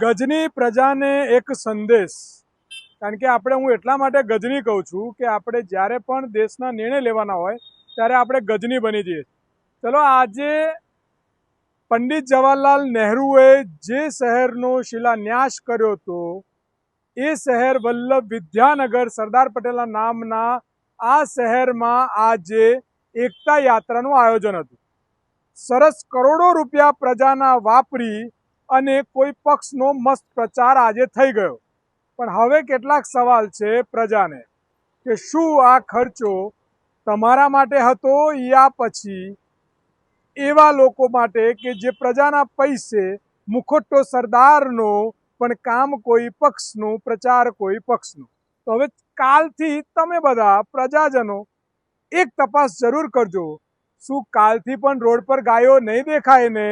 ગજની પ્રજાને એક સંદેશ. કારણ કે આપણે હું એટલા માટે ગજની કહું છું કે આપણે જ્યારે પણ દેશના નિર્ણય લેવાના હોય, ત્યારે આપણે ગજની બની જઈએ ચલો આજે પંડિત જવાહરલાલ નહેરુએ જે શહેરનો શિલાન્યાસ કર્યો હતો, એ શહેર વલ્લભ વિદ્યાનગર સરદાર પટેલના નામના આ શહેરમાં આજે એકતા યાત્રાનું આયોજન હતું. સરસ કરોડો રૂપિયા પ્રજાના વાપરી અને કોઈ પક્ષનો મસ્ત પ્રચાર આજે થઈ ગયો. પણ હવે કેટલાક સવાલ છે પ્રજાને કે શું આ ખર્ચો તમારા માટે હતો યા પછી એવા લોકો માટે કે જે પ્રજાના પૈસે મુખોટો સરદારનો પણ કામ કોઈ પક્ષનું, પ્રચાર કોઈ પક્ષનું. તો હવે કાલથી તમે બધા પ્રજાજનો એક તપાસ જરૂર કરજો. શું કાલથી પણ રોડ પર ગાયો નહીં દેખાય ને?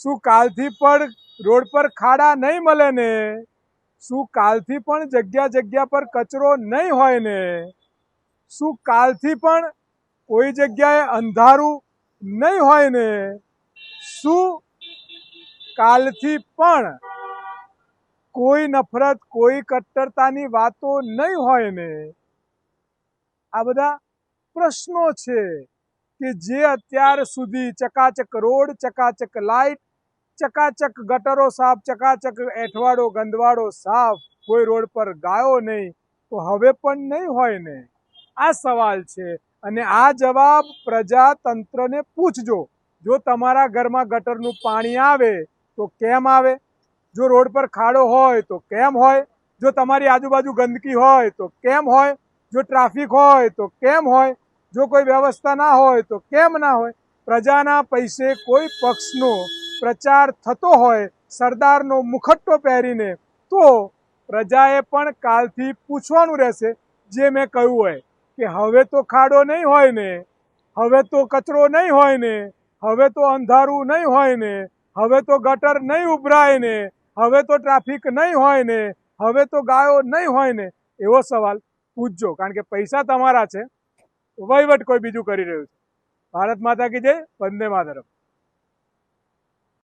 શું કાલથી પણ રોડ પર ખાડા નહીં મળે ને? શું કાલથી પણ જગ્યા જગ્યા પર કચરો નહીં હોય ને? શું કાલથી પણ કોઈ જગ્યાએ અંધારું નહીં હોય ને? શું કાલથી પણ કોઈ નફરત, કોઈ કટ્ટરતાની વાતો નહીં હોય ને? આ બધા પ્રશ્નો છે કે જે અત્યાર સુધી ચકાચક રોડ, ચકાચક લાઇટ ચકાચક ગટરો સાફ, ચકાચક એઠવાડો, ગંદવાડો સાફ. કોઈ રોડ પર ગાયો નહીં, તો હવે પણ નહીં હોય ને? આ સવાલ છે. અને આ જવાબ પ્રજાતંત્રને પૂછજો. જો તમારા ઘરમાં ગટરનું પાણી આવે, તો કેમ આવે? જો રોડ પર ખાડો હોય, તો કેમ હોય? જો તમારી આજુબાજુ ગંદકી હોય, તો કેમ હોય? જો ટ્રાફિક હોય, તો કેમ હોય? જો કોઈ વ્યવસ્થા ના હોય, તો કેમ ના હોય? પ્રજાના પૈસે કોઈ પક્ષનો પ્રચાર થતો હોય સરદારનો મુખટ્ટો પહેરીને, તો પ્રજાએ પણ કાલથી પૂછવાનું રહેશે, જે મેં કહ્યું હોય, કે હવે તો ખાડો નહીં હોય ને, હવે તો કચરો નહીં હોય ને, હવે તો અંધારું નહીં હોય ને, હવે તો ગટર નહીં ઉભરાય ને, હવે તો ટ્રાફિક નહીં હોય ને, હવે તો ગાયો નહીં હોય ને, એવો સવાલ પૂછજો, કારણ કે પૈસા તમારા છે. વહીવટ કોઈ બીજું કરી રહ્યું છે. ભારત માતા કી જય, વંદે માતરમ.